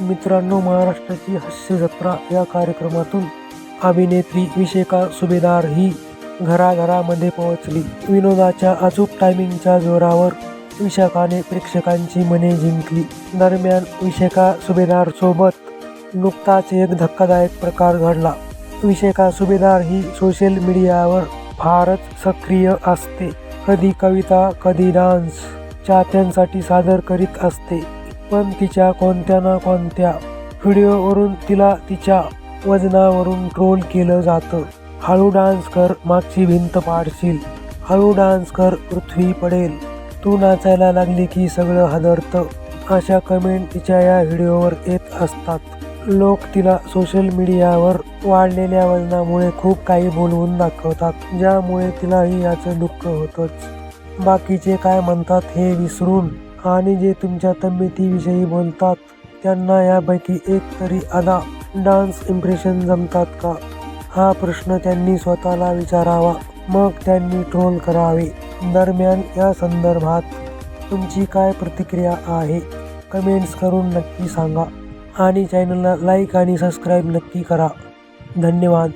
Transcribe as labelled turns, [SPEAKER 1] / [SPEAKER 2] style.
[SPEAKER 1] मित्रांनो महाराष्ट्राची हास्य जत्रा या कार्यक्रमातून अभिनेत्री विशेका सुभेदार ही घराघरामध्ये पोहोचली. विनोदाच्या अचूक टायमिंगच्या जोरावर विशाखाने प्रेक्षकांची मने जिंकली. दरम्यान विशेका सुभेदार सोबत नुकताच एक धक्कादायक प्रकार घडला. विशेका सुभेदार ही सोशल मीडियावर फारच सक्रिय असते. कधी कविता कधी डान्स चाहत्यांसाठी सादर करीत असते. पण तिच्या कोणत्या ना कोणत्या व्हिडिओवरून तिला तिच्या वजनावरून ट्रोल केलं जातं. हळू डान्स कर मागची भिंत पाडशील. हळू डान्स कर पृथ्वी पडेल. तू नाचायला लागली की सगळं हदरतं. अशा कमेंट तिच्या या व्हिडिओवर येत असतात. लोक तिला सोशल मीडियावर वाढलेल्या वजनामुळे खूप काही बोलवून दाखवतात ज्यामुळे तिलाही याचं दुःख होतंच. बाकीचे काय म्हणतात हे विसरून आणि जे तुमच्या तब्येतीविषयी बोलतात त्यांना यापैकी एक तरी अदा डान्स इम्प्रेशन जमतात का? हा प्रश्न त्यांनी स्वतःला विचारावा. मग त्यांनी ट्रोल करावे. दरम्यान या संदर्भात तुमची काय प्रतिक्रिया आहे? कमेंट्स करून नक्की सांगा. आणि चॅनलला लाईक आणि सबस्क्राईब नक्की करा. धन्यवाद.